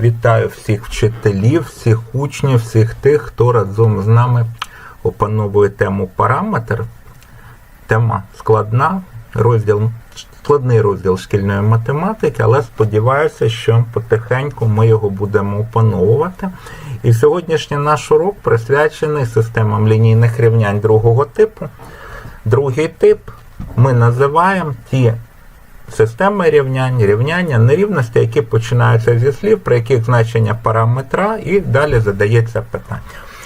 Вітаю всіх вчителів, всіх учнів, всіх тих, хто разом з нами опановує тему параметр. Тема складна, розділ, складний розділ шкільної математики, але сподіваюся, що потихеньку ми його будемо опановувати. І сьогоднішній наш урок присвячений системам лінійних рівнянь другого типу. Другий тип ми називаємо ті системи рівнянь, рівняння нерівності, які починаються зі слів, при яких значення параметра, і далі задається питання.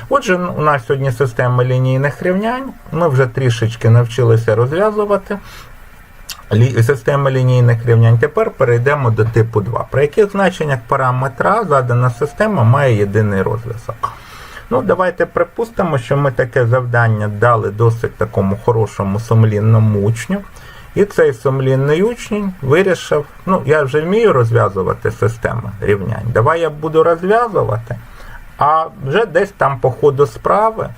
Отже, у нас сьогодні система лінійних рівнянь. Ми вже трішечки навчилися розв'язувати системи лінійних рівнянь. Тепер перейдемо до типу 2, при яких значеннях параметра задана система має єдиний розв'язок. Ну, давайте припустимо, що ми таке завдання дали досить такому хорошому сумлінному учню. І цей сумлінний учень вирішив, ну, я вже вмію розв'язувати системи рівнянь. Давай я буду розв'язувати, а вже десь там по ходу справи,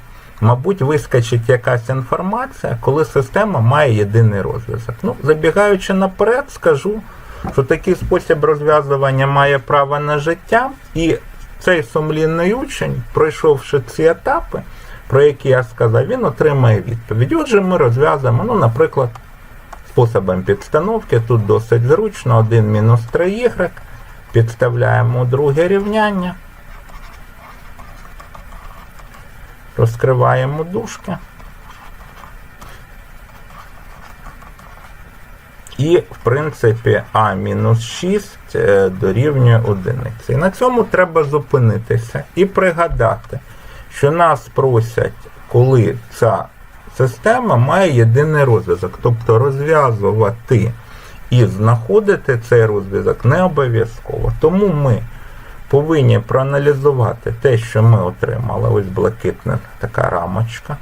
мабуть, вискочить якась інформація, коли система має єдиний розв'язок. Ну, забігаючи наперед, скажу, що такий спосіб розв'язування має право на життя, і цей сумлінний учень, пройшовши ці етапи, про які я сказав, він отримає відповідь. Отже, ми розв'язуємо, ну, наприклад, способом підстановки. Тут досить зручно. 1 мінус 3y. Підставляємо друге рівняння. Розкриваємо дужки. І, в принципі, а мінус 6 е, дорівнює одиниці. І на цьому треба зупинитися і пригадати, що нас просять, коли ця система має єдиний розв'язок, тобто розв'язувати і знаходити цей розв'язок не обов'язково. Тому ми повинні проаналізувати те, що ми отримали. Ось блакитна така рамочка.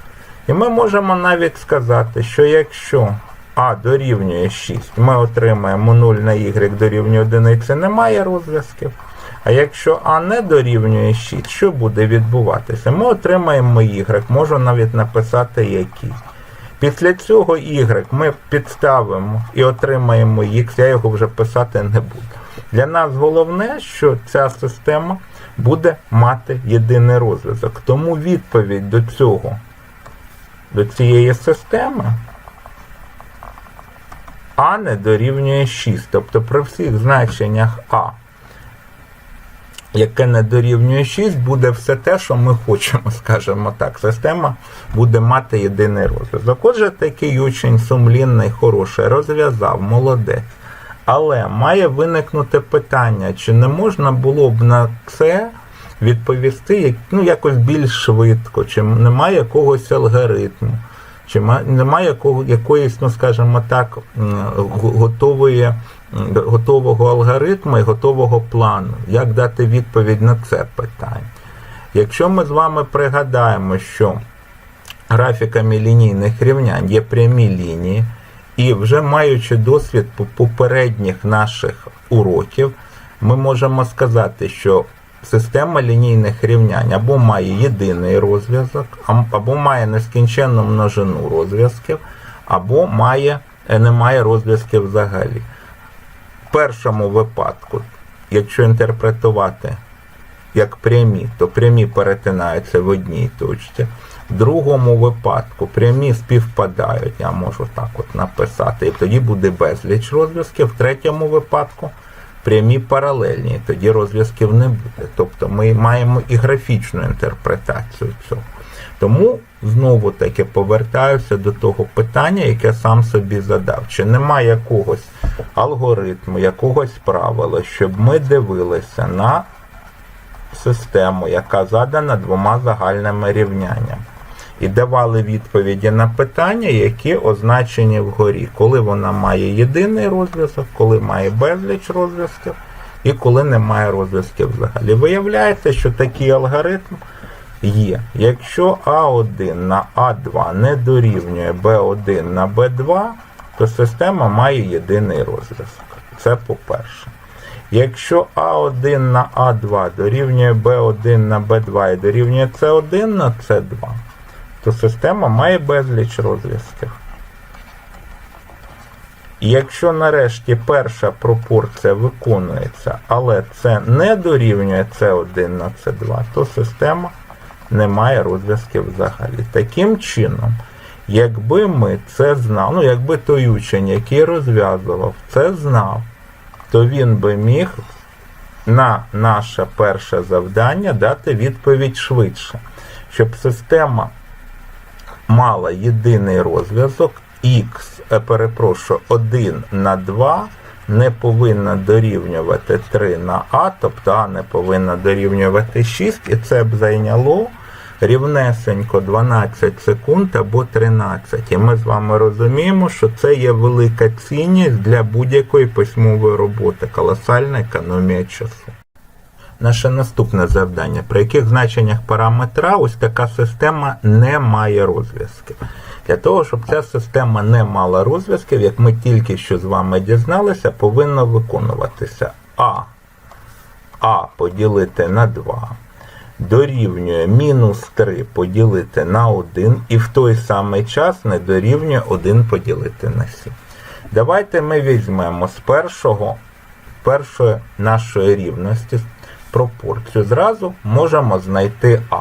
І ми можемо навіть сказати, що якщо А дорівнює 6, ми отримаємо 0 на y дорівнює 1, немає розв'язків. А якщо А не дорівнює 6, що буде відбуватися? Ми отримаємо y, можу навіть написати який. Після цього y ми підставимо і отримаємо x, я його вже писати не буду. Для нас головне, що ця система буде мати єдиний розв'язок. Тому відповідь до цього, до цієї системи А не дорівнює 6. Тобто при всіх значеннях А яке не дорівнює 6, буде все те, що ми хочемо, скажімо так. Система буде мати єдиний розв'язок. Отже, такий учень сумлінний, хороший, розв'язав, молодець. Але має виникнути питання, чи не можна було б на це відповісти ну, якось більш швидко, чи немає якогось алгоритму, чи немає якого, якоїсь, ну скажімо так, готової готового алгоритму і готового плану, як дати відповідь на це питання. Якщо ми з вами пригадаємо, що графіками лінійних рівнянь є прямі лінії, і вже маючи досвід попередніх наших уроків, ми можемо сказати, що система лінійних рівнянь або має єдиний розв'язок, або має нескінченну множину розв'язків, або має, е, не має розв'язків взагалі В першому випадку, якщо інтерпретувати як прямі, то прямі перетинаються в одній точці. В другому випадку прямі співпадають, я можу так от написати, і тоді буде безліч розв'язків. В третьому випадку прямі паралельні, тоді розв'язків не буде. Тобто ми маємо і графічну інтерпретацію цього. Тому знову таки повертаюся до того питання, яке сам собі задав. Чи немає якогось алгоритму, якогось правила, щоб ми дивилися на систему, яка задана двома загальними рівняннями, і давали відповіді на питання, які означені вгорі, коли вона має єдиний розв'язок, коли має безліч розв'язків і коли немає розв'язків взагалі. Виявляється, що такий алгоритм є. Якщо А1 на А2 не дорівнює Б1 на Б2, то система має єдиний розв'язок. Це по-перше. Якщо А1 на А2 дорівнює Б1 на Б2 і дорівнює С1 на С2, то система має безліч розв'язків. І якщо нарешті перша пропорція виконується, але це не дорівнює С1 на С2, то система не має розв'язків взагалі. Таким чином, якби ми це знали, ну якби той учень, який розв'язував, це знав, то він би міг на наше перше завдання дати відповідь швидше, щоб система мала єдиний розв'язок х, е, перепрошую, 1 на 2 не повинна дорівнювати 3 на а, тобто а не повинна дорівнювати 6, і це б зайняло рівнесенько 12 секунд або 13. І ми з вами розуміємо, що це є велика цінність для будь-якої письмової роботи, колосальна економія часу. Наше наступне завдання, при яких значеннях параметра ось така система не має розв'язків. Для того, щоб ця система не мала розв'язків, як ми тільки що з вами дізналися, повинно виконуватися А. А поділити на 2 дорівнює мінус 3 поділити на 1 і в той самий час не дорівнює 1 поділити на 7. Давайте ми візьмемо з першого, першої нашої рівності пропорцію. Зразу можемо знайти А.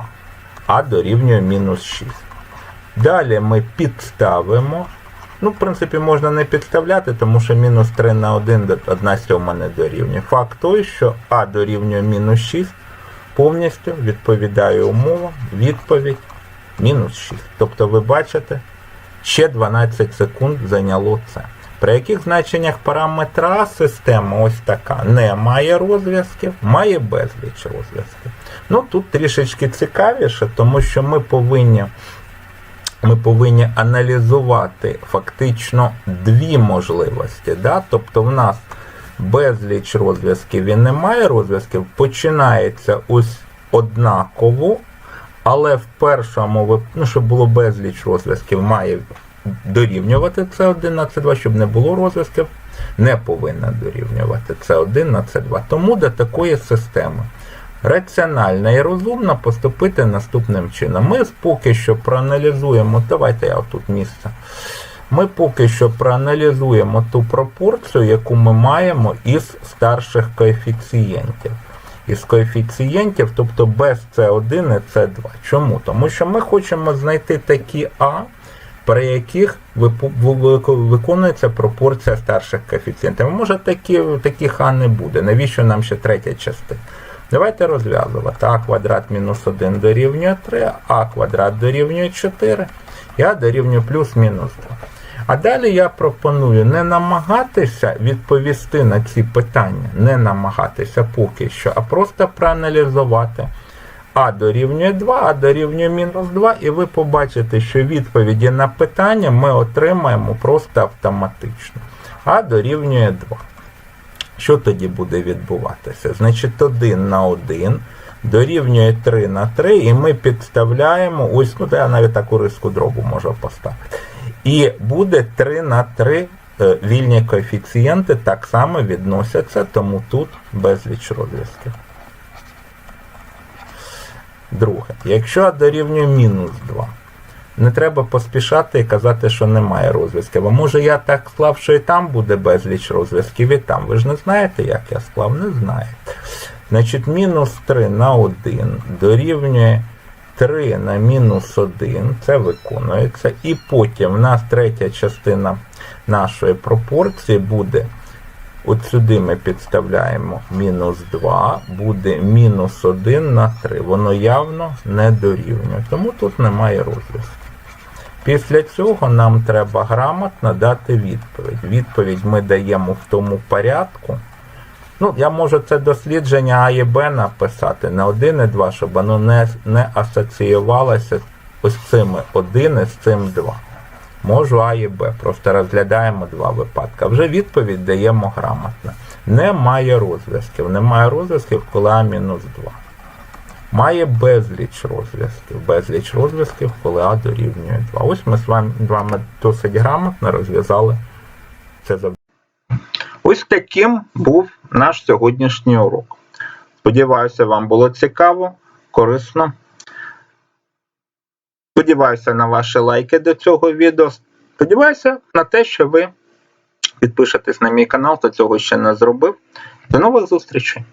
А дорівнює мінус 6. Далі ми підставимо. Ну, в принципі, можна не підставляти, тому що мінус 3 на 1 1 сьома не дорівнює. Факт той, що А дорівнює мінус 6 повністю відповідає умовам, відповідь мінус 6. Тобто, ви бачите, ще 12 секунд зайняло це. При яких значеннях параметра система ось така не має розв'язків, має безліч розв'язків. Ну тут трішечки цікавіше, тому що ми повинні ми повинні аналізувати фактично дві можливості. Да? Тобто в нас безліч розв'язків і немає розв'язків, починається ось однаково, але в першому, ну, щоб було безліч розв'язків, має дорівнювати С1 на С2, щоб не було розв'язків, не повинна дорівнювати С1 на С2. Тому до такої системи раціонально і розумно поступити наступним чином. Ми поки що проаналізуємо, давайте я тут місце. Ми поки що проаналізуємо ту пропорцію, яку ми маємо із старших коефіцієнтів. Із коефіцієнтів, тобто без С1 і С2. Чому? Тому що ми хочемо знайти такі А, при яких виконується пропорція старших коефіцієнтів. Може такі, таких А не буде. Навіщо нам ще третя частина? Давайте розв'язувати. А квадрат мінус 1 дорівнює 3, а квадрат дорівнює 4, і а дорівнює плюс-мінус 2. А далі я пропоную не намагатися відповісти на ці питання, не намагатися поки що, а просто проаналізувати. А дорівнює 2, а дорівнює мінус 2, і ви побачите, що відповіді на питання ми отримаємо просто автоматично. А дорівнює 2. Що тоді буде відбуватися? Значить, 1 на 1 дорівнює 3 на 3, і ми підставляємо, ось, ну, я навіть таку риску дробу можу поставити. І буде 3 на 3 е, вільні коефіцієнти так само відносяться, тому тут безліч розв'язків. Друге, якщо А дорівнює мінус 2, не треба поспішати і казати, що немає розв'язків. А може я так склав, що і там буде безліч розв'язків, і там. Ви ж не знаєте, як я склав? Не знаєте. Значить, мінус 3 на 1 дорівнює 3 на мінус 1, це виконується. І потім в нас третя частина нашої пропорції буде. От сюди ми підставляємо мінус 2, буде мінус 1 на 3. Воно явно не дорівнює. Тому тут немає розв'язку. Після цього нам треба грамотно дати відповідь. Відповідь ми даємо в тому порядку. Ну, я можу це дослідження А і Б написати не 1 і 2, щоб воно не, не асоціювалося ось цими 1 і з цим 2. Можу А і Б, просто розглядаємо два випадки. Вже відповідь даємо грамотно. Немає розв'язків. Немає розв'язків, коли А мінус 2. Має безліч розв'язків. Безліч розв'язків, коли А дорівнює 2. Ось ми з вами, досить грамотно розв'язали це завдання. Ось таким був наш сьогоднішній урок. Сподіваюся, вам було цікаво, корисно. Сподіваюся на ваші лайки до цього відео. Сподіваюся на те, що ви підпишетесь на мій канал, хто цього ще не зробив. До нових зустрічей!